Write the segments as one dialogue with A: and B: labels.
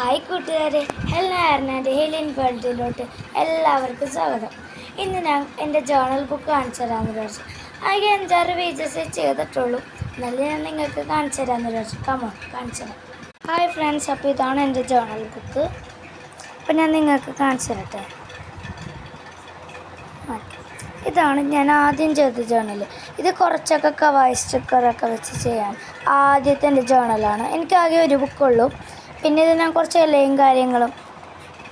A: Hi കൂട്ടുകാരെ എല്ലാ ആർനാന്റെ ഹെലിൻ വേൾഡിലോട്ട് എല്ലാവർക്കും സ്വാഗതം. ഇന്ന് ഞാൻ എന്റെ ജേണൽ ബുക്ക് കാണിച്ചു തരാമെന്ന് വിചാരിച്ചു. ആകെ അഞ്ചാറ് പേജസ് ചെയ്തിട്ടുള്ളൂ. എന്നാലും ഞാൻ നിങ്ങൾക്ക് കാണിച്ചു തരാമെന്ന് വിചാരിച്ചു. കമോ കാണിച്ചു തരാം. ഹായ് ഫ്രണ്ട്സ് അപ്പോൾ ഇതാണ് എന്റെ ജേണൽ ബുക്ക് അപ്പോൾ ഞാൻ നിങ്ങൾക്ക് കാണിച്ചു തരട്ടെ. ഇതാണ് ഞാൻ ആദ്യം ചെയ്ത ജേണൽ ഇത് കുറച്ചൊക്കെ വായിച്ചൊക്കെ വെച്ച് ചെയ്യാൻ ആദ്യത്തെ എന്റെ ജേണലാണ്. എനിക്കാകെ ഒരു ബുക്കുള്ളൂ പിന്നെ ഇത് ഞാൻ കുറച്ച് ഇലയും കാര്യങ്ങളും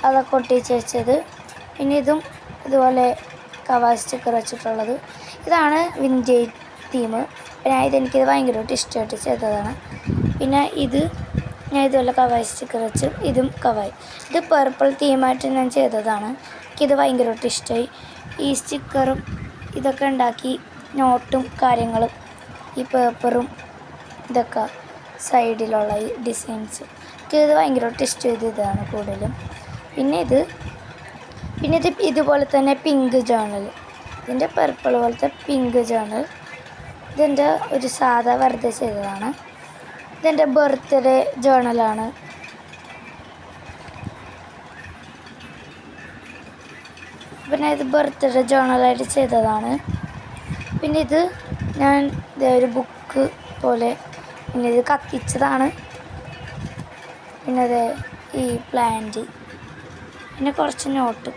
A: അതൊക്കെ ഒട്ടിച്ച് വെച്ചത്. പിന്നെ ഇതും ഇതുപോലെ കവായി സ്റ്റിക്കർ വെച്ചിട്ടുള്ളത്. ഇതാണ് വിന്റേജ് തീം ഞാൻ ഇതെനിക്കിത് ഭയങ്കരമായിട്ട് ഇഷ്ടമായിട്ട് ചെയ്തതാണ്. പിന്നെ ഇത് ഞാൻ ഇതുപോലെ കവായി സ്റ്റിക്കർ വെച്ച് ഇതും കവായി. ഇത് പർപ്പിൾ തീമായിട്ട് ഞാൻ ചെയ്തതാണ്. എനിക്കിത് ഭയങ്കരമായിട്ട് ഇഷ്ടമായി. ഈ സ്റ്റിക്കറും ഇതൊക്കെ ഉണ്ടാക്കി നോട്ടും കാര്യങ്ങളും ഈ പേപ്പറും ഇതൊക്കെ സൈഡിലുള്ള ഈ ഡിസൈൻസ് എനിക്ക് ഇത് ഭയങ്കരമായിട്ട് ഇഷ്ടം ഇതാണ് കൂടുതലും. പിന്നെ ഇത് പിന്നെ ഇത് ഇതുപോലെ തന്നെ പിങ്ക് ജേണൽ ഇതിന്റെ പർപ്പിൾ പോലത്തെ പിങ്ക് ജേണൽ ഇതെന്റെ ഒരു സാധാ വെറുതെ ചെയ്തതാണ്. ഇതെന്റെ ബർത്ത്ഡേ ജേണലാണ് പിന്നെ ഇത് ബർത്ത്ഡേ ജേണലായിട്ട് ചെയ്തതാണ്. പിന്നെ ഇത് ഞാൻ ഒരു ബുക്ക് പോലെ പിന്നെ ഇത് കത്തിച്ചതാണ്. പിന്നെ ഈ പ്ലാന്റ് പിന്നെ കുറച്ച് നോട്ട്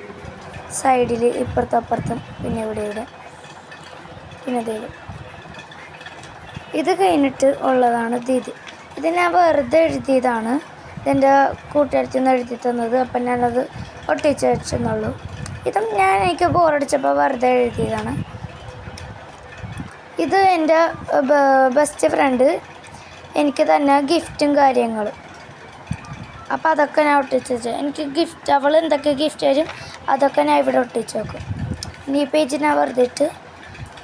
A: സൈഡിൽ ഇപ്പുറത്തും അപ്പുറത്തും പിന്നെ ഇവിടെ ഇവിടെ. പിന്നെ ഇത്. ഇത്. കഴിഞ്ഞിട്ട് ഉള്ളതാണ് ഇത് ഇത്. ഞാൻ വെറുതെ എഴുതിയതാണ്. ഇതെന്റെ കൂട്ടുകാരത്തിൽ നിന്ന് എഴുതി തന്നത്. അപ്പം ഞാനത് ഒട്ടിച്ച് വെച്ചെന്നുള്ളൂ. ഇതും ഞാൻ എനിക്ക് ബോറടിച്ചപ്പോൾ വെറുതെ എഴുതിയതാണ്. ഇത് എന്റെ ബെസ്റ്റ് ഫ്രണ്ട് എനിക്ക് തന്നെ ഗിഫ്റ്റും കാര്യങ്ങളും. അപ്പോൾ അതൊക്കെ ഞാൻ ഒട്ടിച്ച് വെച്ചു. എനിക്ക് ഗിഫ്റ്റ് അവൾ എന്തൊക്കെ ഗിഫ്റ്റ് തരും അതൊക്കെ ഞാൻ ഇവിടെ ഒട്ടിച്ച് വെക്കും. ഇനി ഈ പേജ് ഞാൻ വെറുതെ ഇട്ട്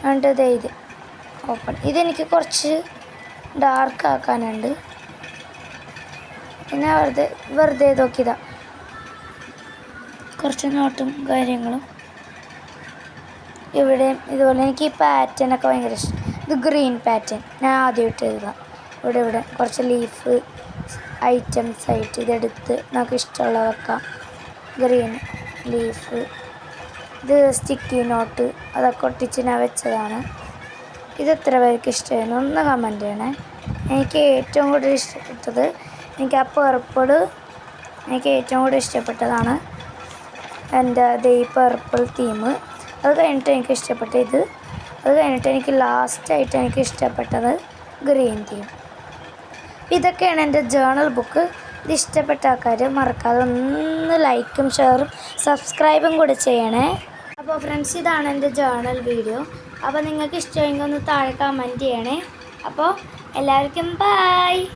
A: എന്നിട്ട് ഇത് ഇത് ഓപ്പൺ ഇതെനിക്ക് കുറച്ച് ഡാർക്ക് ആക്കാനുണ്ട്. പിന്നെ വെറുതെ വെറുതെ നോക്കിയതാ. കുറച്ച് നോട്ടും കാര്യങ്ങളും. ഇവിടെ ഇതുപോലെ എനിക്ക് ഈ പാറ്റേൺ ഒക്കെ ഭയങ്കര ഇഷ്ടം. ഇത് ഗ്രീൻ പാറ്റേൺ ഞാൻ ആദ്യമായിട്ട് എഴുതാം ഇവിടെ ഇവിടെ കുറച്ച് ലീഫ് ഐറ്റംസ് ആയിട്ട് ഇതെടുത്ത് നമുക്ക് ഇഷ്ടമുള്ള വെക്കാം ഗ്രീൻ ലീഫ്. ഇത് സ്റ്റിക്കി നോട്ട് അതൊക്കെ ഒട്ടിച്ച് ഞാൻ വെച്ചതാണ്. ഇത് എത്ര പേർക്ക് ഇഷ്ടമായിരുന്നു ഒന്ന് കമന്റ് ചെയ്യണേ. എനിക്ക് ഏറ്റവും കൂടുതൽ ഇഷ്ടപ്പെട്ടത് എനിക്ക് ആ പർപ്പിൾ എനിക്ക് ഏറ്റവും കൂടുതൽ ഇഷ്ടപ്പെട്ടതാണ് എന്റെ ദേ ഈ പർപ്പിൾ തീം അത് കഴിഞ്ഞിട്ട് എനിക്ക് ഇഷ്ടപ്പെട്ട ഇത്. അത് കഴിഞ്ഞിട്ട് എനിക്ക് ലാസ്റ്റായിട്ട് എനിക്ക് ഇഷ്ടപ്പെട്ടത് ഗ്രീൻ തീം ഇതൊക്കെയാണ് എന്റെ ജേണൽ ബുക്ക് ഇത് ഇഷ്ടപ്പെട്ട ആൾക്കാർ മറക്കാതെ ഒന്ന് ലൈക്കും ഷെയറും സബ്സ്ക്രൈബും കൂടെ ചെയ്യണേ. അപ്പോൾ ഫ്രണ്ട്സ് ഇതാണ് എന്റെ ജേണൽ വീഡിയോ അപ്പോൾ നിങ്ങൾക്ക് ഇഷ്ടമെങ്കിൽ ഒന്ന് താഴെ കമന്റ് ചെയ്യണേ. അപ്പോൾ എല്ലാവർക്കും ബായ്